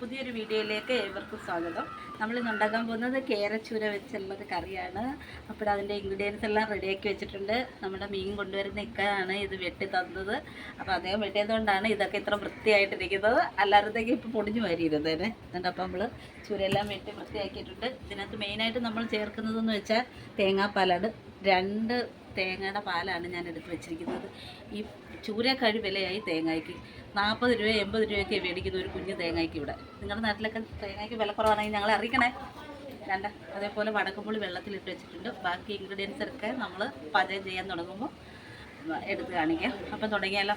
പുതിയൊരു വീഡിയോയിലേക്ക് ഏവർക്കും സ്വാഗതം. നമ്മൾ ഉണ്ടാക്കാൻ പോകുന്നത് കേരച്ചൂര വെച്ചുള്ളത് കറിയാണ്. അപ്പോൾ അതിന്റെ ഇൻഗ്രീഡിയൻസ് എല്ലാം റെഡിയാക്കി വെച്ചിട്ടുണ്ട്. നമ്മുടെ മീൻ കൊണ്ടുവരുന്ന ഇക്കാണ് ഇത് വെട്ടി തന്നത്. അപ്പോൾ അദ്ദേഹം വെട്ടിയതുകൊണ്ടാണ് ഇതൊക്കെ ഇത്ര വൃത്തിയായിട്ടിരിക്കുന്നത്. അല്ലാത്തതൊക്കെ ഇപ്പോൾ പൊടിഞ്ഞു വരിയിരുന്നേനെ. എന്നിട്ട് അപ്പോൾ നമ്മൾ ചൂരയെല്ലാം വെട്ടി വൃത്തിയാക്കിയിട്ടുണ്ട്. ഇതിനകത്ത് മെയിനായിട്ട് നമ്മൾ ചേർക്കുന്നതെന്ന് വെച്ചാൽ തേങ്ങാപ്പാലാണ്. രണ്ട് തേങ്ങയുടെ പാലാണ് ഞാൻ എടുത്ത് വെച്ചിരിക്കുന്നത്. ഈ ചൂരക്കഴി വിലയായി തേങ്ങയ്ക്ക്. നാൽപ്പത് രൂപ എൺപത് രൂപയൊക്കെ മേടിക്കുന്ന ഒരു കുഞ്ഞു തേങ്ങയ്ക്ക് ഇവിടെ. നിങ്ങളുടെ നാട്ടിലൊക്കെ തേങ്ങയ്ക്ക് വില കുറവാണെങ്കിൽ ഞങ്ങളെ അറിയിക്കണേ. രണ്ട് അതേപോലെ വടക്കമ്പുളി വെള്ളത്തിലിട്ട് വെച്ചിട്ടുണ്ട്. ബാക്കി ഇൻഗ്രീഡിയൻസ് ഒക്കെ നമ്മൾ പാചകം ചെയ്യാൻ തുടങ്ങുമ്പോൾ എടുത്ത് കാണിക്കാം. അപ്പം തുടങ്ങിയാലോ?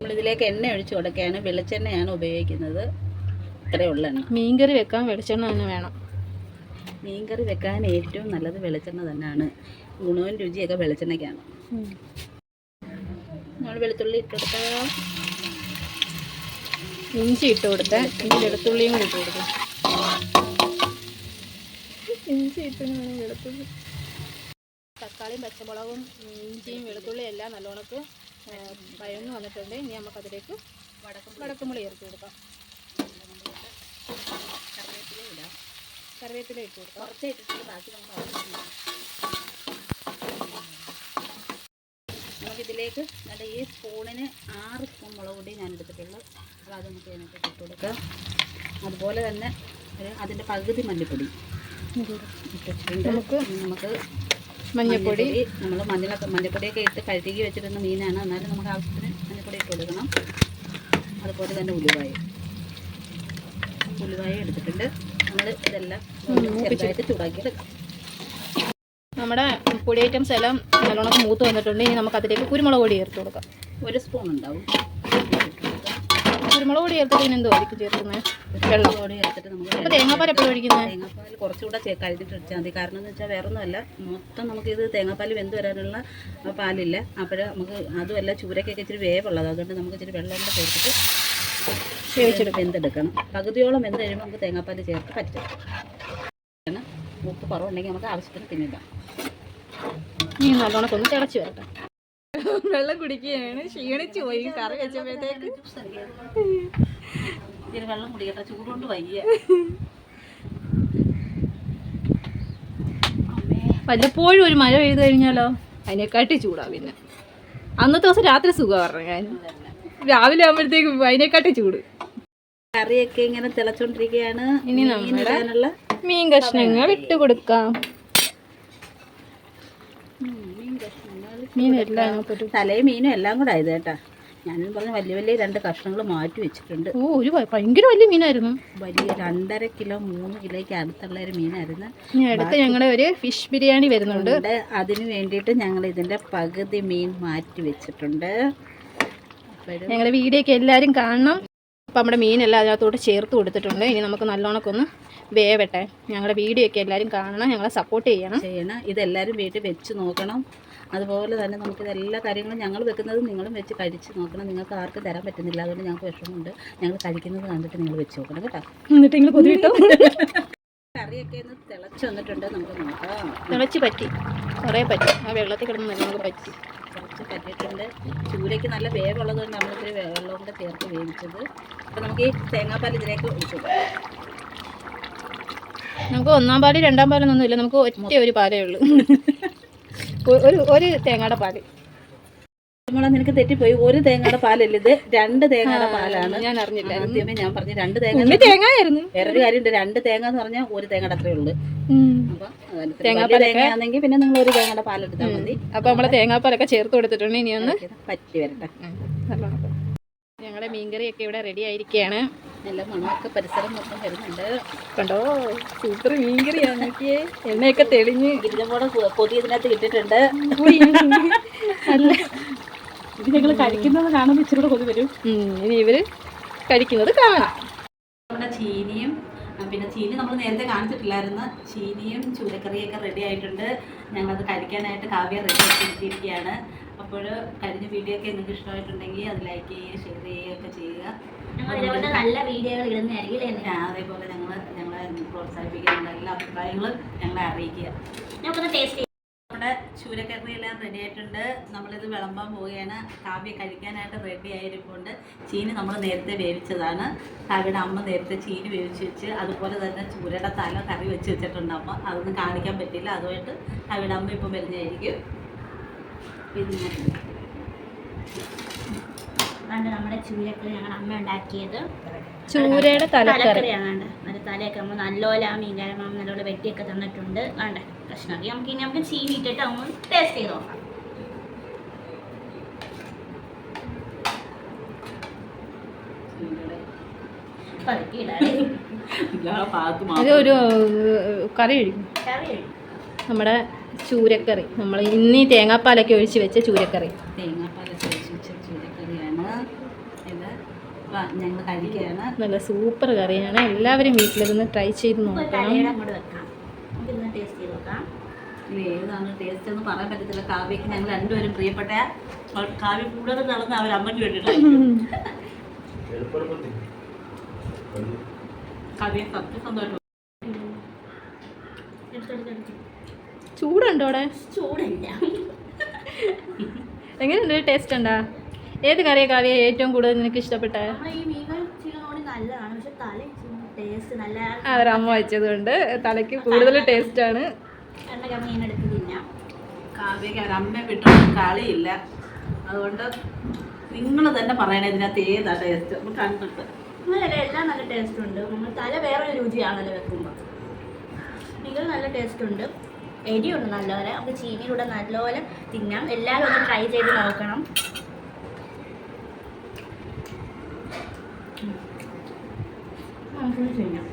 നമ്മളിതിലേക്ക് എണ്ണ ഒഴിച്ചു കൊടുക്കുകയാണ്. വെളിച്ചെണ്ണയാണ് ഉപയോഗിക്കുന്നത്. ഇത്രയുള്ള എണ്ണ. മീൻകറി വെക്കാൻ വെളിച്ചെണ്ണ തന്നെ വേണം. മീൻകറി വെക്കാൻ ഏറ്റവും നല്ലത് വെളിച്ചെണ്ണ തന്നെയാണ്. ഗുണവും രുചിയൊക്കെ വെളിച്ചെണ്ണയ്ക്കാണ്. നമ്മൾ വെളുത്തുള്ളി ഇട്ടെടുത്താൽ ഇഞ്ചി ഇട്ട് കൊടുത്തേ. ഇനി വെളുത്തുള്ളിയും കൂടി ഇട്ട് കൊടുക്കും. ഇഞ്ചി ഇട്ട് വെളുത്തുള്ളി. തക്കാളിയും പച്ചമുളകും ഇഞ്ചിയും വെളുത്തുള്ളിയും എല്ലാം നല്ലോണക്ക് പയന്ന് വന്നിട്ടുണ്ട്. ഇനി നമുക്കതിലേക്ക് വടക്കും വടക്കുമുളി ചേർത്ത് കൊടുക്കാം. കറിവേപ്പില ഇട്ട് കൊടുക്കാം. കുറച്ച് ഇട്ടിട്ട് ബാക്കി നമുക്ക്. നമുക്കിതിലേക്ക് നല്ല ഈ സ്പൂണിന് ആറ് സ്പൂൺ മുളക് പൊടി ഞാൻ എടുത്തിട്ടുള്ളൂ അപ്പോൾ അത് നമുക്ക് ഇതിനൊക്കെ ഇട്ട് കൊടുക്കാം. അതുപോലെ തന്നെ ഒരു അതിന്റെ പകുതി മല്ലിപ്പൊടി ഇട്ടിട്ടുണ്ട് നമുക്ക് നമുക്ക് മഞ്ഞൾപ്പൊടി നമ്മൾ മഞ്ഞളൊക്കെ മഞ്ഞൾപ്പൊടിയൊക്കെ ഇട്ട് കഴുകി വെച്ചിരുന്ന മീനാണ്. എന്നാലും നമുക്ക് ആവശ്യത്തിന് മഞ്ഞൾപ്പൊടി ഇട്ട് കൊടുക്കണം. അതുപോലെ തന്നെ ഉലുവായും. ഉലുവായും എടുത്തിട്ടുണ്ട്. നമ്മൾ ഇതെല്ലാം ചെറുതായിട്ട് ചൂടാക്കിയെടുക്കാം നമ്മുടെ പൊടി ഐറ്റംസ് എല്ലാം നല്ലോണം മൂത്ത് വന്നിട്ടുണ്ട്. ഇനി നമുക്ക് അതിലേക്ക് കുരുമുളക് പൊടി ചേർത്ത് കൊടുക്കാം. ഒരു സ്പൂൺ ഉണ്ടാവും. കുരുമുളക് പൊടി ചേർത്തിട്ട് ഇനി എന്തോ ആയിരിക്കും ചേർക്കുന്നത് വെള്ളം. പൊടി ചേർത്തിട്ട് നമുക്ക് തേങ്ങാപ്പാൽ എപ്പോഴും ഒഴിക്കുന്നത് തേങ്ങാപ്പാൽ കുറച്ചുകൂടെ കഴുകിട്ട് വെച്ചാൽ മതി. കാരണം എന്ന് വെച്ചാൽ വേറെ ഒന്നുമല്ല മൊത്തം ഇത് തേങ്ങാപ്പാൽ വെന്ത് വരാനുള്ള പാലില്ല. അപ്പോൾ നമുക്ക് അതുമല്ല ചൂരക്കൊക്കെ ഇച്ചിരി വേവുള്ളത്. അതുകൊണ്ട് നമുക്ക് ഇച്ചിരി വെള്ളം കൂടെ ചേർത്തിട്ട് വേവിച്ചെടുക്കും വെന്തെടുക്കണം പകുതിയോളം വെന്ത് കഴിയുമ്പോൾ നമുക്ക് തേങ്ങാപ്പാൽ ചേർത്ത് പറ്റും ഉപ്പ് കുറവുണ്ടെങ്കിൽ നമുക്ക് ആവശ്യത്തിന് തിന്നിടാം ഇനി നല്ലോണം ഒന്ന് തിളച്ച് വരട്ടെ. വെള്ളം കുടിക്കുകയാണ്. ക്ഷീണിച്ചു പോയി. കറി വെച്ചപ്പോഴത്തേക്ക്. ഇച്ചിരി വെള്ളം കുടിക്കട്ടെ. ചൂടുകൊണ്ട് വയ്യ. വല്ലപ്പോഴും ഒരു മഴ പെയ്തു കഴിഞ്ഞാലോ? അതിനെക്കാട്ടി ചൂടാ പിന്നെ. അന്നത്തെ ദിവസം രാത്രി സുഖമാണ് പറഞ്ഞു ഞാൻ രാവിലെ ആകുമ്പോഴത്തേക്കും അതിനെക്കാട്ടി ചൂട്. കറിയൊക്കെ ഇങ്ങനെ തിളച്ചോണ്ടിരിക്കുകയാണ് ഇനി നമ്മുടെ മീൻ കഷ്ണങ്ങൾ ഇട്ട് കൊടുക്കാം. തലേ തലയും മീനും എല്ലാം കൂടെ ആയത് കേട്ടാ. ഞാനും പറഞ്ഞ വലിയ വലിയ രണ്ട് കഷ്ണങ്ങൾ മാറ്റി വെച്ചിട്ടുണ്ട്. ഓ ഒരു ഭയങ്കര വലിയ മീനായിരുന്നു. വലിയ രണ്ടര കിലോ മൂന്ന് കിലോയ്ക്ക് അടുത്തുള്ള ഒരു മീനായിരുന്നു. അടുത്ത് ഞങ്ങളുടെ ഒരു ഫിഷ് ബിരിയാണി വരുന്നുണ്ട്. അതിന് വേണ്ടിയിട്ട് ഞങ്ങൾ ഇതിന്റെ പകുതി മീൻ മാറ്റി വെച്ചിട്ടുണ്ട്. ഞങ്ങളുടെ വീഡിയോ ഒക്കെ എല്ലാവരും കാണണം. അപ്പം നമ്മുടെ മീനെല്ലാം അതിനകത്തോട്ട് ചേർത്ത് കൊടുത്തിട്ടുണ്ട്. ഇനി നമുക്ക് നല്ലോണക്കൊന്ന് വേവട്ടെ. ഞങ്ങളുടെ വീഡിയോ ഒക്കെ എല്ലാവരും കാണണം ഞങ്ങളെ സപ്പോർട്ട് ചെയ്യണം. ചെയ്യണം. ഇതെല്ലാവരും വീട്ടിൽ വെച്ച് നോക്കണം. അതുപോലെ തന്നെ നമുക്ക് എല്ലാ കാര്യങ്ങളും ഞങ്ങൾ വെക്കുന്നത് നിങ്ങളും വെച്ച് കഴിച്ച് നോക്കണം. നിങ്ങൾക്ക് ആർക്കും തരാൻ പറ്റുന്നില്ല. അതുകൊണ്ട് ഞങ്ങൾക്ക് വിഷമമുണ്ട്. ഞങ്ങൾ കഴിക്കുന്നത് കണ്ടിട്ട് നിങ്ങൾ വെച്ച് നോക്കണം. കേട്ടോ? എന്നിട്ട് നിങ്ങൾ കൊതിവിട്ടോ കറിയൊക്കെ ഒന്ന് തിളച്ച് വന്നിട്ടുണ്ട്. നമുക്ക് നോക്കാം. തിളച്ച് പറ്റി. കുറേ പറ്റി. ആ വെള്ളത്തിൽ കിടന്ന് നല്ലോണം പറ്റി. കുറച്ച് പറ്റിയിട്ടുണ്ട് ചൂരയ്ക്ക് നല്ല വേവുള്ളത് കൊണ്ട് നമ്മളിത്തിരി വെള്ളം കൂടെ ചേർത്ത് വേവിച്ചത്. അപ്പോൾ നമുക്ക് ഈ തേങ്ങാപ്പാൽ ഇതിലേക്ക് ഒഴിച്ചു നമുക്ക് ഒന്നാം പാൽ രണ്ടാം പാലൊന്നും ഇല്ല നമുക്ക് ഒറ്റ ഒരു പാലേ ഉള്ളൂ. ഒരു ഒരു തേങ്ങയുടെ പാൽ. നമ്മളെ നിനക്ക് തെറ്റിപ്പോയി. ഒരു തേങ്ങയുടെ പാലല്ല ഇത്. രണ്ട് തേങ്ങയുടെ പാലാണ്. ഞാൻ അറിഞ്ഞില്ല. ആദ്യമേ ഞാൻ പറഞ്ഞു രണ്ട് തേങ്ങ തേങ്ങയായിരുന്നു വേറൊരു കാര്യമുണ്ട്. രണ്ട് തേങ്ങ എന്ന് പറഞ്ഞാൽ ഒരു തേങ്ങയുടെ അത്രേ ഉള്ളൂ. തേങ്ങാപ്പാലെങ്കിൽ തേങ്ങയാണെങ്കിൽ പിന്നെ നിങ്ങൾ ഒരു തേങ്ങയുടെ പാലെടുത്താൽ മതി. അപ്പൊ നമ്മളെ തേങ്ങാപ്പാലൊക്കെ ചേർത്ത് കൊടുത്തിട്ടുണ്ട് ഇനി ഒന്ന്. പറ്റി വരട്ടെ. ഞങ്ങളുടെ ഞങ്ങളുടെ മീൻകറിയൊക്കെ ഇവിടെ റെഡി ആയിരിക്കുകയാണ് നല്ല മണമൊക്കെ പരിസരം മൊത്തം വരുന്നുണ്ട്. കണ്ടോ? സൂപ്പർ മീൻകറിയാണ് നോക്കിയേ. എണ്ണയൊക്കെ തെളിഞ്ഞ്. ഗിരിജമ്പോടെ പൊതി ഇതിനകത്ത് ഇട്ടിട്ടുണ്ട്. നല്ല ഇത് ഞങ്ങൾ കഴിക്കുന്നത് കാണുമ്പോൾ ഇച്ചിരി കൂടെ കൊതി വരും. ഇനി ഇവർ കഴിക്കുന്നത് കാണാം. നമ്മുടെ ചീനിയും പിന്നെ ചീനി നമ്മൾ നേരത്തെ കാണിച്ചിട്ടില്ലായിരുന്നു. ചീനിയും ചൂരക്കറിയൊക്കെ റെഡി ആയിട്ടുണ്ട്. ഞങ്ങളത് കഴിക്കാനായിട്ട് കാവ്യ റെഡി ആക്കിയിരിക്കുകയാണ് അപ്പോൾ കഴിഞ്ഞ വീഡിയോ ഒക്കെ നിങ്ങൾക്ക് ഇഷ്ടമായിട്ടുണ്ടെങ്കിൽ അത് ലൈക്ക് ചെയ്യുക ഷെയർ ചെയ്യുകയൊക്കെ ചെയ്യുക. നല്ല വീഡിയോകൾ ഇടുന്നതായിരിക്കും അതേപോലെ ഞങ്ങൾ ഞങ്ങളെ പ്രോത്സാഹിപ്പിക്കാനുള്ള എല്ലാ അഭിപ്രായങ്ങളും ഞങ്ങളെ അറിയിക്കുക. ടേസ്റ്റ് നമ്മുടെ ചൂരക്കറി എല്ലാം റെഡി ആയിട്ടുണ്ട്. നമ്മളിത് വിളമ്പാൻ പോവുകയാണ്. കാവ്യ കഴിക്കാനായിട്ട് റെഡി ആയിരിക്കുന്നുണ്ട് ചീനി നമ്മൾ നേരത്തെ വേവിച്ചതാണ്. കാവ്യയുടെ അമ്മ നേരത്തെ ചീനി വേവിച്ച് വെച്ച് അതുപോലെ തന്നെ ചൂരയുടെ തല കറി വെച്ച് വെച്ചിട്ടുണ്ട് അമ്മ. അതൊന്നും കാണിക്കാൻ പറ്റില്ല. അതുമായിട്ട് കാവ്യയുടെ അമ്മ ഇപ്പം വരുന്നതായിരിക്കും പിന്നെ നമ്മുടെ ചൂരക്കറി ഞങ്ങളുടെ അമ്മ ഉണ്ടാക്കിയത്. ചൂരയുടെ തലക്കറി. തലയൊക്കെ നമ്മൾ നല്ലോല മീൻകാരൻ മാമ നല്ലോല വെട്ടിയൊക്കെ തന്നിട്ടുണ്ട്. വേണ്ട? കഷ്ണമൊക്കെ. നമുക്ക് ഇനി നമുക്ക് ചീനി ഇട്ടിട്ട് നമ്മൾ ടേസ്റ്റ് ചെയ്ത് നോക്കാം. ഒരു കറി കഴിക്കും. നമ്മുടെ ചൂരക്കറി. നമ്മൾ ഇന്നീ തേങ്ങാപ്പാലൊക്കെ ഒഴിച്ച് വെച്ച ചൂരക്കറി. തേങ്ങാപ്പാൽ ചേർത്ത് വെച്ച ചൂരക്കറിയാണ് ഇത് ഞങ്ങൾ കഴിക്കുകയാണ്. നല്ല സൂപ്പർ കറിയാണ്. എല്ലാവരും വീട്ടിലിരുന്ന് ട്രൈ ചെയ്ത് നോക്കണം. ടേസ്റ്റ് ചെയ്ത് നോക്കാം. ചൂടുണ്ടോടെ ഏതാണ് ടേസ്റ്റ് എന്ന് പറയാൻ പറ്റത്തില്ല. കാവ്യക്ക് ഞങ്ങൾ രണ്ടുപേരും പ്രിയപ്പെട്ട അവൾ- കാവ്യ കൂടുതൽ നടന്ന് അവർ അമ്മയ്ക്ക് വേണ്ടിയിട്ട് കാവ്യ സത്യസന്ധമായിട്ട് എടുത്തെടുത്തെടുത്ത് ചൂടുണ്ടോ അവിടെ? ചൂടില്ല. എങ്ങനെയുണ്ട്? ടേസ്റ്റ് ഉണ്ടാ? ഏത് കറിയ കാവ്യ ഏറ്റവും കൂടുതൽ നിനക്ക് ഇഷ്ടപ്പെട്ട നമ്മളെ ഈ മീൻ ചിക്കനോട് നല്ലതാണ് പക്ഷെ തല ടേസ്റ്റ് നല്ല അവരമ്മ വെച്ചത് കൊണ്ട് തലയ്ക്ക് കൂടുതൽ ടേസ്റ്റ് ആണ്. കാവ്യക്ക് അവർ അമ്മയെ വിട്ടൊന്നും കളിയില്ല. അതുകൊണ്ട് നിങ്ങൾ തന്നെ പറയണേ ഇതിനകത്ത് ഏതാ ടേസ്റ്റ് കണ്ടിട്ട്. എല്ലാം നല്ല ടേസ്റ്റ് ഉണ്ട്. നമ്മൾ തല വേറെ ഒരു രുചിയാണല്ലോ വെക്കുമ്പോൾ നിങ്ങൾ നല്ല ടേസ്റ്റ് ഉണ്ട്. എരിയുണ്ട് നല്ലപോലെ. നമുക്ക് ചീനിയിലൂടെ നല്ലപോലെ തിന്നാം. എല്ലാവരും ഒന്ന് ട്രൈ ചെയ്ത് നോക്കണം. ഉം. നമുക്ക് തിന്നാം